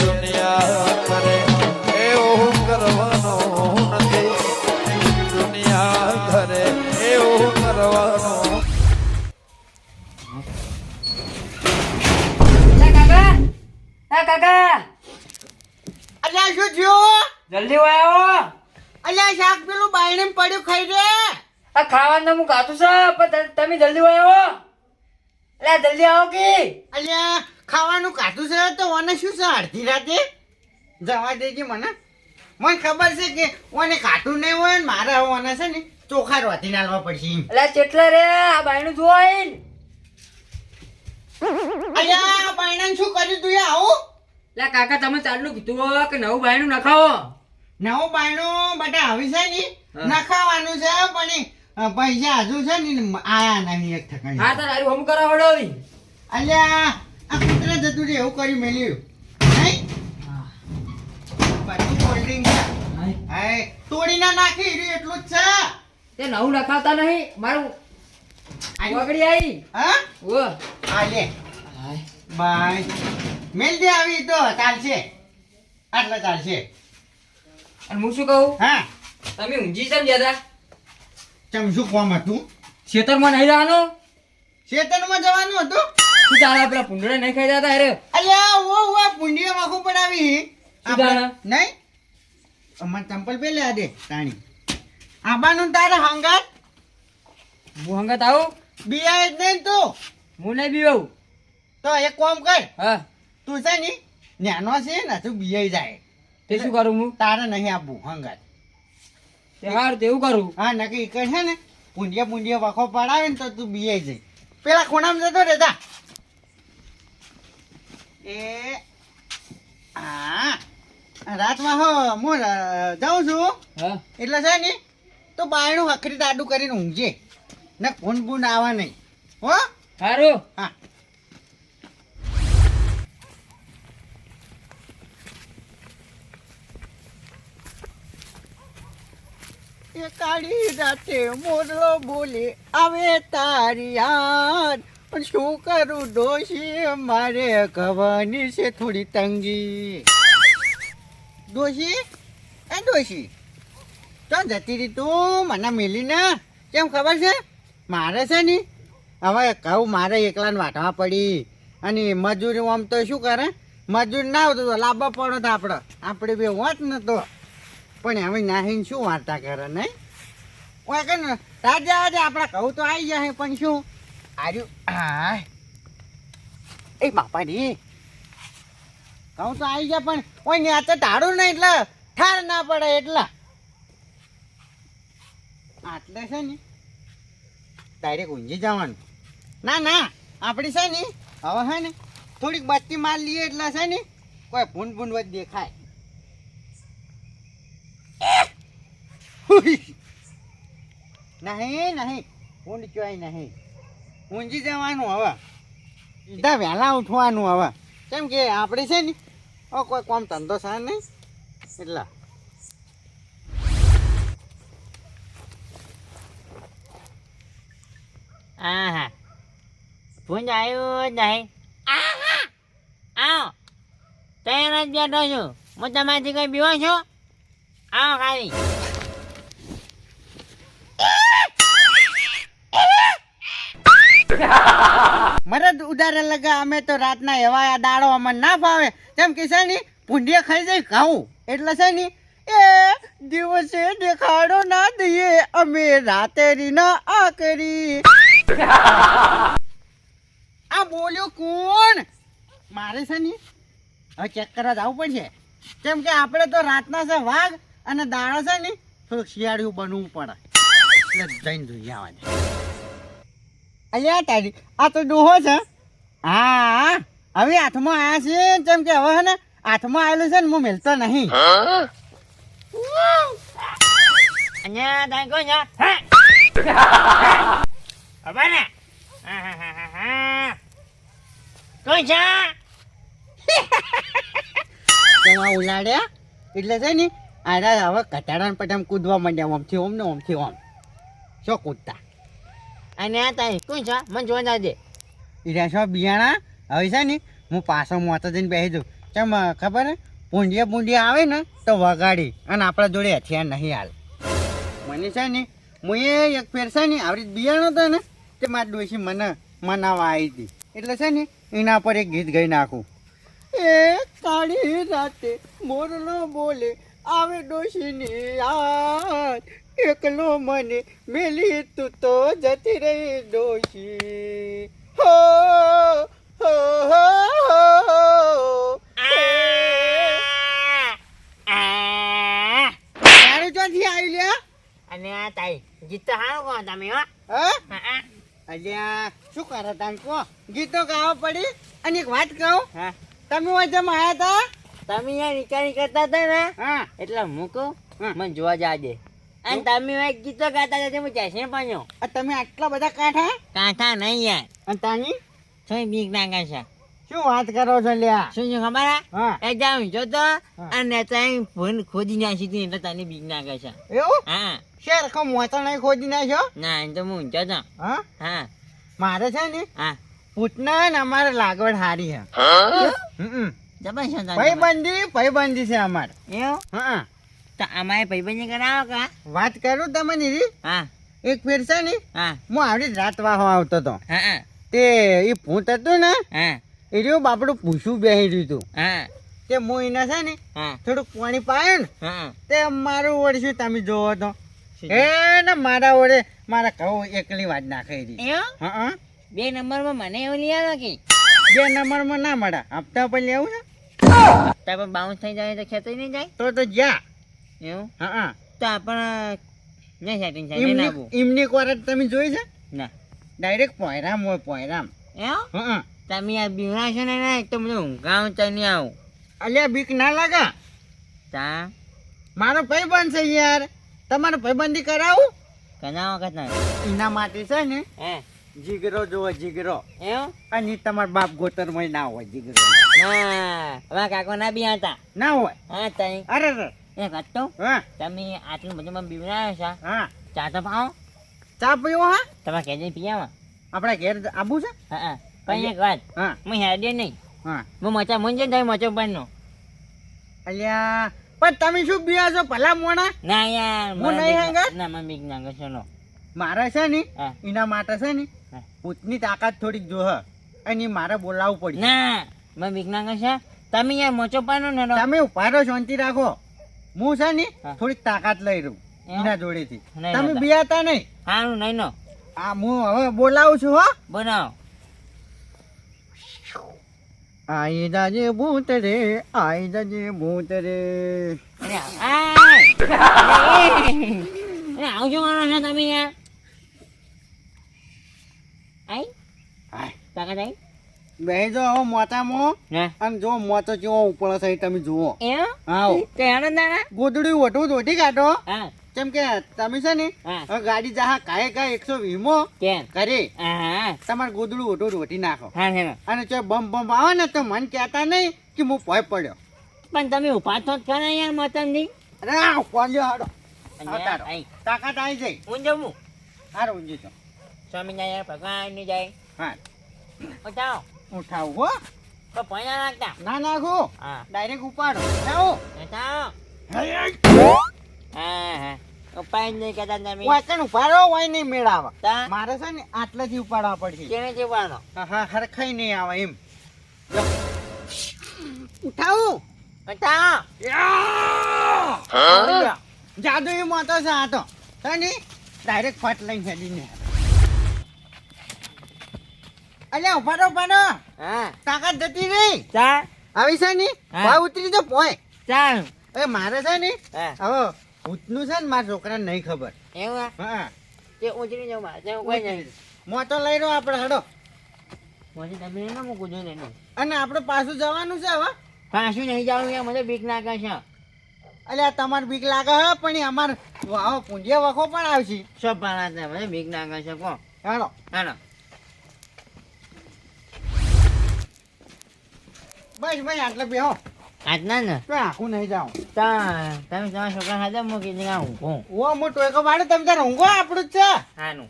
દુનિયા કરે. એવું કરવાનું નથી. દુનિયા કરે. એવું કરવાનું કાકા. અલ્યા શું થયું? જલ્દી આવો અલ્યા શાક પેલું બાયણે પડ્યું ખાઈ રે આ ખાવાનું હું ખાતું છે પણ તમે જલ્દી આવો એટલે જલ્દી આવો કે. અલ્યા ખાવાનું કાઢું છે તો ઓને શું છે અડધી રાતે? જવા દેજે મને. મને ખબર છે કે ઓને કાઢું નહીં હોય ને મારે ઓને છે ને ચોખા રોતી નાલવા પડશે. એટલે ચેટલા રે? આ બાયણું જોવા આઈને અલ્યા આ બાયણાને શું કર્યું તું આવું. લા કાકા તમે ચાલુ કીધું કે નવું બાયણું નખાવો. નવું બાયણું બધા હવે છે ને. નખાવાનું છે પણ પૈસા હજુ છે ને આયા નહીં એક ઠકાણે હા તાર હમ કરાવડો હવે. અલ્યા આ કૂતરા જતું એવું કરી મેલ્યું તોડી ના નાખી રહ્યું એટલું જ છે. તે નવું નખાવતા નહીં મારું વગડી આવી. હા? ઓ આ લે. બાય. મેલ દે આવી તો ચાલશે. આટલા ચાલશે. અને હું શું કહું? હા. તમે ઊંઘી કેમ જતા ચમ શું કોમ હતું? ખેતરમાં નહીં જવાનું ખેતરમાં જવાનું હતું? શું ચાલે આપણા પૂંડળે નહીં ખાઈ જતા અરે? અલ્યા ઓ ઓ પુંડીઓ માખું પડાવી. સુધારા. નહીં? અમાર ચંપલ પેલે આ દે તાણી આબાનું તારે હંગાત. હું હંગત આવું? બિયા જ નહીં તું. હું નહીં બીવું તો એક કામ કર. હા. તું છે ને નાનો છે ને તું બિયાઈ જાય. તે શું કરું હું? તારે નહીં આપવું હંગાત. હારું તેવું કરું. હા નક્કી કર છે ને પૂંજે પૂંજે વાખો પડાવે ને તો તું બિયાઈ જાય. પેલા ખૂણામાં જતો રહેતા એ હા. રાતમાં હો હું જાઉં છું. હા. એટલે છે ને તો બાયણું હખરી દાડું કરીને ઊંઘજે. ને ફોન બૂન આવા નહીં. હો? હારું. હા. એ કાળી રાતે મોરલો બોલે, આવે તારી યાદ, પણ શું કરું દોશી? મારે કવાની છે થોડી તંગી. દોશી? એ દોશી તો જતી રહી તું? મને મિલી ને, કેમ ખબર છે? મારે છે ને? હવે કહું, મારે એકલાને વાટવા પડી. અને મજૂરી આમ તો શું કરે? મજૂર ના આવતું લાંબા પડો તો આપણે આપણે બે હોત ને તો પણ હવે નાહીને શું વાર્તા કરે, નહીં? ઓય કે ને, રાજા આજે આપણા કહું તો આવી જાય પણ શું? આર્યું હા એ બાપાની કહું તો આવી જાય પણ ઓય ને આ તો ટાળું નહીં, એટલે ઠાર ના પડે, એટલા. આટલે છે ને ડાયરેક્ટ ઊંઝી જવાનું. ના ના, આપણી છે ને, હવે છે ને, થોડીક બત્તી માર લઈએ, એટલે છે ને, કોઈ ભૂંડ ભૂંડ દેખાય. નહીં નહીં. ઊંડ ચોય નહીં. ઊંઝી જવાનું હવે. સીધા વહેલા ઉઠવાનું હવે. કેમ કે આપણે છે ને ઓ કોઈ કોમ ધંધો છે નહીં. એટલા. આહા. ભૂંજ આવ્યું નહીં. આવો. તૈયાર જ બેઠો છું. હું તમારાથી કઈ બીવો છો? આવો ખાલી. ઉધારે લગા, અમે તો રાતના એવા દાડો અમને ના ફાવે. તેમ કે છે ને પૂંડિયા ખાઈ જાય ખાવું એટલે છે ને, એ દિવસે દેખાડો ના દઈએ, અમે રાતે રીના આ કરી. આ બોલ્યો કોણ? મારે છે ને, હવે ચેક કરવા જવું પડશે. કેમ કે આપણે તો રાતના છે વાઘ અને દાડા છે ને, થોડુંક શિયાળિયું બનવું પડે. એટલે જઈને જોઈએ આવવાની. અહીંયા તારી, આ તો ડોહો છે. હા હવે હાથમાં આયા છે જેમ કે હવે ને હાથમાં આવેલું છે ને હું મેલતો નહીં. અહીંયા તારી કોઈ ને? કોણ છે તેમાં ઉલાડ્યા? એટલે છે ને આડા હવે કટાડા પટામ કૂદવા માંડ્યા ઓમથી ઓમ ને ઓમથી ઓમ. શું કૂદતા? અને આ તાઈ કોઈ છે મને જોવા દે. ઈરા છો, બિયાણા? હવે છે ને, હું પાછો મોતો જઈને બેસી દઉં કેમ ખબર પૂંડિયા પૂંડિયા આવે ને, તો વગાડી. અને આપણા જોડે હથિયાર નહીં હાલ. મને છે ને, હું એ એક ફેર છે ને, આવડી બિયાણો હતો ને, તે મારી ડોશી મને મનાવા આવી હતી. એટલે છે ને, એના પર એક ગીત ગાઈ નાખું. એ કાળી રાતે મોરલો બોલે, આવે ડોશીની યાદ. એકલો મને મેલી તું તો જતી રહી ડોશી. અને આ તાઈ ગીત હારું કહો તમે હો. અલ્યા શું કરો તમે કહો. ગીતો ગાવા પડી અને એક વાત કહું. હા. તમે વજમ આયા હતા તમે નિકાળી કરતા હતા ને? હા. એટલે હું કહું. મને જોવા જાજે અને તમે એક ગીતો ગાતા હતા હું. પાડ્યો તમે આટલા બધા કાંઠા? કાંઠા નહીં યાર. અને તાની? શું બીક નાખે છે? શું વાત કરો છો લ્યા? શું છે ખબર હે? હા. એ જાઉં જો તો. અને ત્યાં ફોન ખોદી નાખી હતી એટલે તને બીક નાખે છે. એવું? હા. શેર કો તો નહીં ખોદી નાખ્યો? ના એમ તો હું ઊંચો તો. હા? હા. મારે છે ને હા. પૂતના ને અમારે લાગવડ હારી છે. ભાઈબંધી ભાઈબંધી છે અમારે. એવું? હા. તો અમારે ભાઈબંધી કરાવો કા? વાત કરું તમે નીરી હા. એક ફેર છે ને હા. હું આવડી જ રાત વાહો આવતો હતો હા હા. તે એ ભૂત હતું ને હા. એ રહ્યું બાપડું પૂછું બેસી રહ્યું હતું હા. તે હું એના છે ને થોડુંક પાણી પાયું ને તે મારું વળશું તમે જોવો તો? શું એ ને મારા વડે મારા કહું એકલી વાત નાખી હતી. હા હા. બે નંબરમાં મને એવું લઈ આવે કે? બે નંબરમાં ના મળે. હપ્તા પર લેવું છે? હપ્તા પર બાઉન્સ થઈ જાય તો ખેતરી નહીં જાય? તો તો જા. એવું? હા તો આપણ નહીં સેટિંગ થાય એમની કોરટ તમે જોઈ છે? ના. ડાયરેક્ટ પોયરામ હોય પોયરામ. હા તમે આ બીવડા છો ને ને તો મને ઊંઘાવું તને આવું. અલ્યા બીક ના લાગા. તા? મારો ભાઈબંધ છે યાર. તમારો ભાઈબંધી કરાવું? કના વખત ના એના માટે છે ને જીગરો જોવો જીગરો. એવું અને તમારા બાપ ગોતરમાં ના હોય જીગરો. હા હવે કાકો ના બી હતા ના હોય. હા તઈ. અરે અરે. એ વાત તો હા. તમે આટલું બધું બીવડાવ્યા છો? હા. ચા તો પાઓ ચા પીવો હા? તમે કહેજે પીયામાં આપણા ઘેર આબુ છે? હા હા. પણ એક વાત. હા. હું હેડે નહીં. હા. હું મચા મુંજે થાય મચો પાડનો અલ્યા પણ તમે શું પીવા છો ભલા મોણા? ના યાર હું નહીં બીક ના મમ્મી ના છો નો. મારે છે ને એના માટે છે ને. ભૂતની તાકાત થોડીક જોહ. અને મારે બોલાવવું પડી ના મમ્મી ના છે. તમે યાર મચો પાનો ને. તમે ઉપાડો શાંતિ રાખો. હું છે ને થોડીક તાકાત લઈ રહ્યું? એના જોડેથી. તમે બિયાતા નહીં? હારું નહીં નો. આ હું હવે બોલાવું છું હો. બનાવો. આઈ જાજે ભૂત રે આઈ જાજે ભૂત રે. અરે આય! અરે આવું શું કરો છો તમે યાર આઈ તાકાત આઈ બેહી જો હવે અને જો મોચો કેવો ઉપર છે તમે જુઓ. હેડો ગોદડું વટું દોઢી કાઢો. હા. કેમ કે તમે છે ને હા. ગાડી જહા કાય કાય એકસો વીમો કરે કરી. હા હા તમારે ગોદડું વટું રોટી નાખો. અને જો બમ બમ આવે ને તો મન કહેતા નહીં કે હું ભય પડ્યો. પણ તમે ઊભા તો ખરા યાર મતનથી અરે આ પડ્યો હાડો હા, તાકાત આવી જાય. હું જમું હાર ઊંઘી તો સ્વામિનારાયણ ભગવાનની જાય. હા. ઉઠાવો ઉઠાવું હો. તો પૈણા નાખતા? ના નાખો. હા. ડાયરેક્ટ ઉપાડો. ઉઠાવો. ઉઠાવો હા હા. ઉપાય નહીં કદાચ તમે. ઉપાડો હોય નહીં મેળાવા મારે છે ને આટલેથી ઉપાડવા પડશે. કેને જવાનો હા હા હરખાઈ નહીં આવે એમ. ઉઠાવું. જાદુ એ મોતો છે આ તો. તને ડાયરેક્ટ ફટ લઈને હેડીને અલ્યા ઉપાડો ઉપાડો. હા. તાકાત જતી રહી. ચા આવી છે ની? હા. ભાવ ઉતરી તો પોય ચાલ એ મારે છે ને? હા. હવે ભૂતનું છે ને મારા છોકરાને નહીં ખબર. એવું હા. તે ઉજળી જાવ મારે. કોઈ નહીં. મો તો લઈ રહ્યો આપણે હડો. પછી તમે એને મૂકું જો એનું. અને આપણે પાછું જવાનું છે હવે પાછું નહીં જવાનું યાર મને બીક નાખે છે. અલ્યા તમારે બીક લાગે હે પણ અમારે વાહો પૂંજે વખો પણ આવશે. સબ પાણા ને મને બીક નાખે છે કો હાલો હાલો બસ ભાઈ આટલે બેહો આજના ને? તો આખું નહીં જાઉં? તા તમે તમારા છોકરા સાથે મૂકી દે હું ઓ મોટો એક વાળે તમે તાર ઊંઘો આપણું જ છે. હાનું.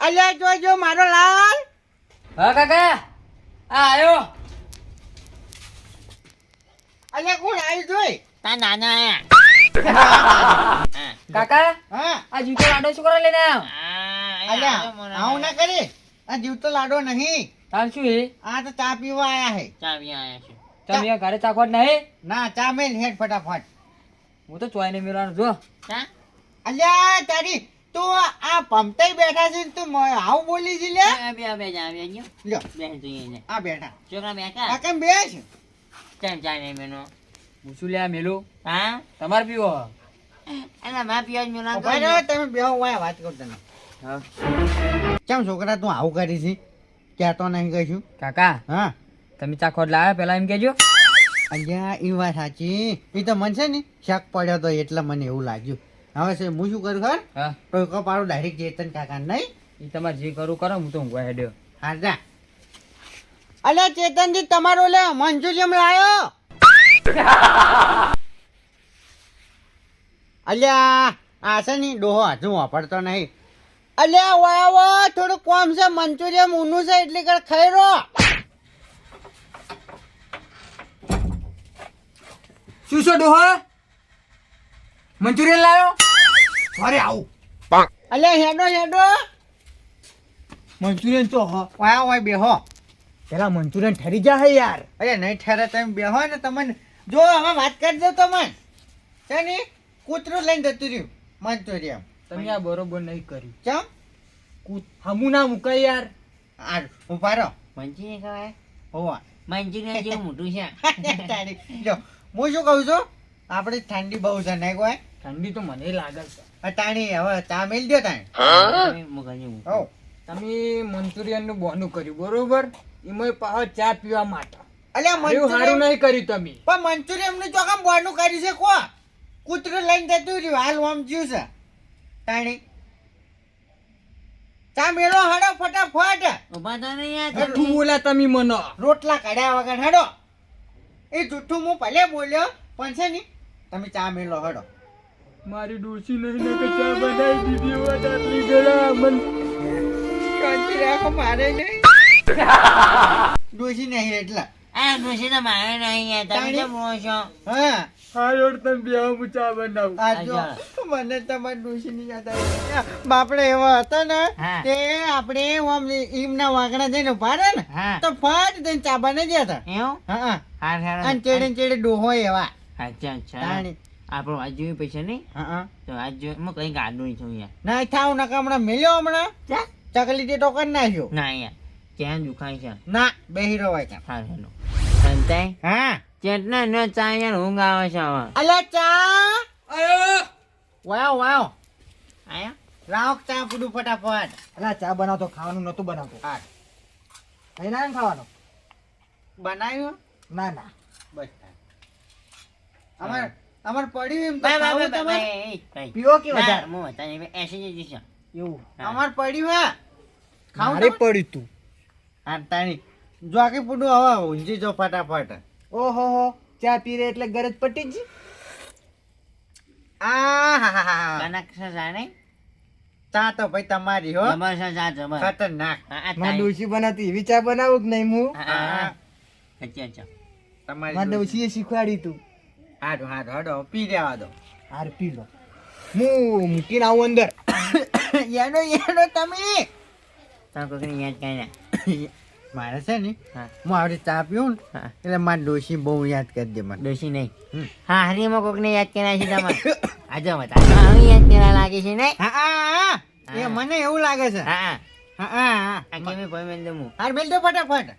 અલ્યા જોજો મારો લાલ. હા કાકા. આ આવ્યો અલ્યા કોણ આવી જોઈ? તા નાના આયા. કાકા હા. આ જીવતો લાડો શું કરવા લઈને આવ્યો અલ્યા આવું ના કરી આ જીવતો લાડો નહીં. તાર શું એ? આ તો ચા પીવા આયા હે. પીવા આયા છે. તમે ઘરે ઘરે ના નહીં? ના ચા મેલ હેડ ફટાફટ. હું તો ચોઈને મેળવાનું જો ચા અલ્યા તારી તું આ પમતાઈ બેઠા છે તું મ- આવું બોલી છે લે. બે બે બે જા બે ગયો લ્યો. બે જોઈએ ને આ બેઠા. છોકરા બેઠા? આ કેમ બેસ કેમ ચા નહીં મેનો હું શું લે મેલો? હા? તમારે પીવો. એના મા પીવા મેલો તમે બે વાય વાત કરો તને. હા. કેમ છોકરા તું આવું કરી છે? તો નહીં કહીશું કાકા હા. તમે ચાખો લાવ્યા પેલા એમ કેજો અલ્યા એ વાત સાચી. એ તો મને છે ને શક પડ્યો તો એટલે મને એવું લાગ્યું. હવે છે હું શું કરું ખર ટોકો પાડું ડાયરેક્ટ ચેતન કાકા નહીં? એ તમારે જે કરું કરો હું તો ઊંઘવા હેડ્યો. હા જા. અલ્યા ચેતનજી તમારો લે જેમ લાયો. અલ્યા આ છે ને ડોહો હજુ વાપરતો નહીં. અલ્યા વાવો થોડું કોમ છે મંચુરિયમ ઊનું છે એટલે કર ખાઈ રહો શું છો ડોહો મંચુરિયન લાવ્યો? અરે આવું. અલ્યા હેડો હેડો. મંચુરિયન તો હ. વાય વાય બેહો. પેલા મંચુરિયન ઠરી જાય યાર. અરે નહીં ઠેરે તમે બેહો ને તમને. જો હવે વાત કરી દો તમને. છે ને કૂતરું લઈને જતું રહ્યું મંચુરિયન. તમે આ બરોબર નહીં કર્યું. ચમ? કૂત હમું ના મુકાય યાર. આ ઊભા રહો. મંચી કહેવાય હોવા. મંચુરિયન જેવું મોટું છે. તારી જો હું શું કહું છું? આપણે ઠંડી બહુ છે નહીં કોઈ? ઠંડી તો મને લાગે છે. તાણી હવે ચા મેલ દો તાણી. તમે મંચુરિયનનું બોનું કર્યું બરોબર? એમાં પાછો ચા પીવા માટે. અલ્યા એવું સારું નહીં કર્યું તમે. પણ મંચુરિયમનું ચોકામ બોનું કર્યું છે કો કૂતરું લઈને જતું રહ્યું હાલ આમ જ્યું છે. તાણી. ચા મેળો હાડો ફટાફટ. ઊભા થા ને યાર જઠ્ઠું બોલ્યા તમે મને. રોટલા કાઢ્યા વગર હડો એ જૂઠું હું ભલે બોલ્યો પણ છે ને તમે ચા મેલો હડો. મારી ડોસી નહીં ને કે ચા બનાવી દીધી હોત આટલી ગળા મન શાંતિ રાખો મારે નહીં. ડોસી નહીં એટલા આ ડોશી તો મારે નહીં તમે કેમ બોલો છો? હા. હા તમે બે હું ચા બનાવું. આ મને તમારી ડોશીની યાદ આવી બાપડે એવા હતા ને. તે આપણે આમ ઈમના વાંકડા જઈને ઊભા ને તો ફાટ દઈને ચાબા ને ગયા હતા. એવું? હા અને ચેડે ને ચેડે ડોહો એવા. અચ્છા અચ્છા તાણી. આપણો વાત જોયું પૈસા નહીં? હા હા. તો વાત જોયું હું કઈ ગાડું છું યાર ના થાવ નકા હમણાં મેલ્યો હમણાં. ચકલી તે ટોકન નાખ્યો. ના યાર ક્યાં દુખાય છે. ના બેહી રહો કાં હાર હેલો. સંતાઈ હા. ચેટના ન ચા યાર ઊંઘ આવે છે હવે. અલ્યા ચા! આયો વાવ વાવ. આયા? લાવ ચા પૂડું ફટાફટ. અલા ચા બનાવતો ખાવાનું નતું બનાવતો. હા. કઈ ના ખાવાનું? બનાવ્યું? ના ના. બસ અમાર અમાર પડ્યું એમ તો ખાવું તમે પીઓ કે વધારે? મો તને એસી જ જઈશ. એવું. અમાર પડ્યું હા. ખાવું? પડ્યું તું. હા તાણી. જો આખી પૂડું હવે ઊંઝી જો ફટાફટ. ઓહો હો. ચા પી રે એટલે ગરજ પટી જ આ હા હા હા કનક છે ચા તો ભાઈ તમારી હો. જબર છે ચા, જબર. ખતરનાક. માં. ડોશી બનાવતી. એવી ચા બનાવું કે નહીં હું. અચ્છા, અચ્છા. તમારી માં ડોશી. ડોશીએ શીખવાડી તું. હાડો હાડો હાડો પી દેવા દો. હાર પી લો. હું મૂકીને આવું અંદર. એનો એનો તમે. તાકો કોકને યાદ કરી ના. મારે છે ને હા, આવડે ચા પીવું ને. એટલે મારે ડોશી બહુ યાદ કરી દે મને ડોશી નહીં. હા, હરીમાં કોકને યાદ કર્યા છે તમારે. આ જો બતા. હવે યાદ કર્યા લાગે છે નહીં? હા હા એ મને એવું લાગે છે હા, હા. હા હા મેં ભાઈ મેં દમું. હાર મેલ દો ફટાફટ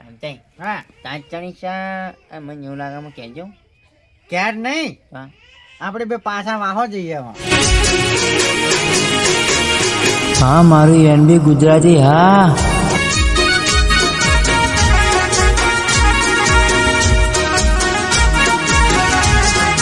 આમ થઈ. હા તાજ ચણી ચા, મને એવું લાગે હું કહેજો. ક્યાર નહીં. આપણે બે પાછા વાહો જઈએ હા મારું એનબી ગુજરાતી હા.